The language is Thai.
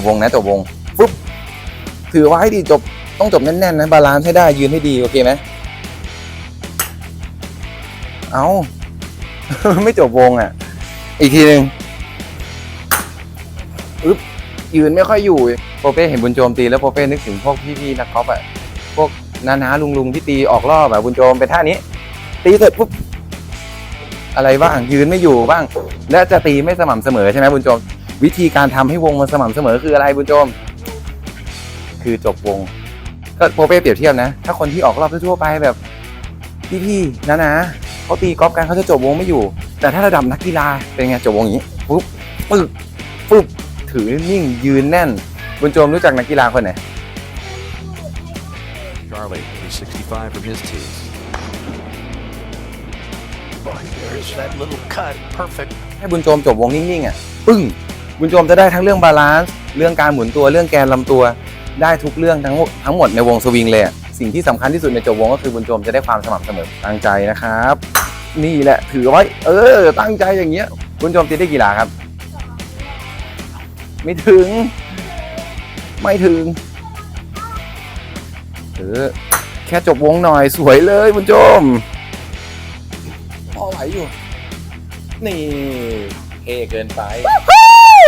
บวงนะจบวงปุ๊บถือไว้ดิจบต้องจบแน่นๆนะบาลานซ์ให้ได้ยืนให้ดีโอเคไหมเอาไม่จบวงอะ อีกทีหนึ่งอึ๊บยืนไม่ค่อยอยู่โปเป้เห็นบุญโจมตีแล้วโปเป้นึกถึงพวกพี่ๆนักกอล์ฟอะพวกน้าๆลุงๆที่ตีออกรอบอะบุญโจมเป็นท่านี้ ตีเสร็จปุ๊บอะไรบ้างยืนไม่อยู่บ้าง และจะตีไม่สม่ำเสมอใช่ไหมบุญโจม วิธีการทำให้วงมันสม่ำเสมอคืออะไรบุญโจม คือจบวง ก็โปเป้เปรียบเทียบนะ ถ้าคนที่ออกรอบทั่วๆไปแบบพี่ๆนะนะเขาตีกอล์ฟกันเขาจะจบวงไม่อยู่ แต่ถ้าระดับนักกีฬาเป็นไงจบวงอย่างนี้ปุ๊บปึ๊บปึ๊บถือนิ่งยืนแน่น บุญโจมรู้จักนักกีฬาคนไหน Charlie, 365 from his tee. There's that little cut. Perfect. ให้บุญโจมจบวงนิ่งๆอะ ปึ้ง บุญโจมจะได้ทั้งเรื่องบาลานซ์เรื่องการหมุนตัวเรื่องแกนลำตัว ได้ทุกเรื่องทั้งหมดทั้งหมดในวงสวิงเลยสิ่งที่สำคัญที่สุดในจบวงก็คือบุญโจมจะได้ความสม่ำเสมอตั้งใจนะครับ นี่แหละถือไว้เออ ตั้งใจอย่างเงี้ยบุญโจมตีได้กี่หลาครับ ไม่ถึง ไม่ถึงเออแค่จบวงหน่อยสวยเลยบุญโจมพอไหวอยู่ นี่เท่เกินไป